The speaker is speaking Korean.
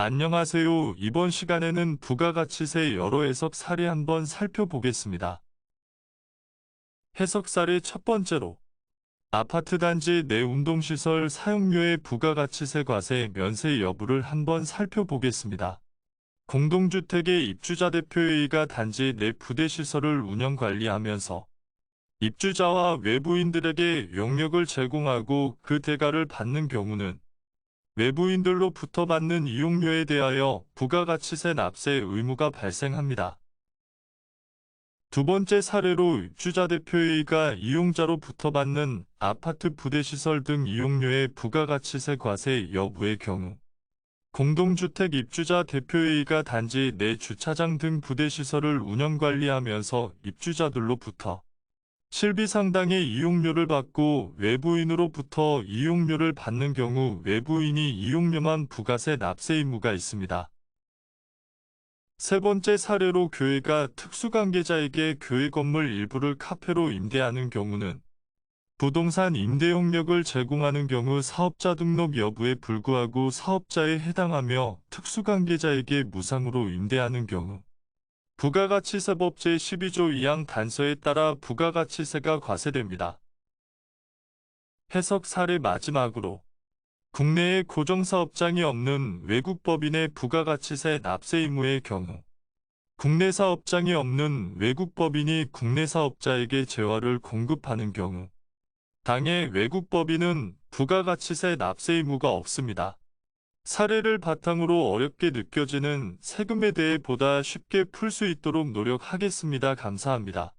안녕하세요. 이번 시간에는 부가가치세 여러 해석 사례 한번 살펴보겠습니다. 해석 사례 첫 번째로 아파트 단지 내 운동시설 사용료의 부가가치세 과세 면세 여부를 한번 살펴보겠습니다. 공동주택의 입주자 대표회의가 단지 내 부대시설을 운영 관리하면서 입주자와 외부인들에게 용역을 제공하고 그 대가를 받는 경우는 외부인들로부터 받는 이용료에 대하여 부가가치세 납세 의무가 발생합니다. 두 번째 사례로 입주자 대표회의가 이용자로부터 받는 아파트 부대시설 등 이용료의 부가가치세 과세 여부의 경우 공동주택 입주자 대표회의가 단지 내 주차장 등 부대시설을 운영관리하면서 입주자들로부터 실비 상당의 이용료를 받고 외부인으로부터 이용료를 받는 경우 외부인이 이용료만 부가세 납세 의무가 있습니다. 세 번째 사례로 교회가 특수관계자에게 교회 건물 일부를 카페로 임대하는 경우는 부동산 임대 용역을 제공하는 경우 사업자 등록 여부에 불구하고 사업자에 해당하며 특수관계자에게 무상으로 임대하는 경우 부가가치세법 제12조 2항 단서에 따라 부가가치세가 과세됩니다. 해석 사례 마지막으로 국내에 고정사업장이 없는 외국 법인의 부가가치세 납세 의무의 경우 국내 사업장이 없는 외국 법인이 국내 사업자에게 재화를 공급하는 경우 당해 외국 법인은 부가가치세 납세 의무가 없습니다. 사례를 바탕으로 어렵게 느껴지는 세금에 대해 보다 쉽게 풀 수 있도록 노력하겠습니다. 감사합니다.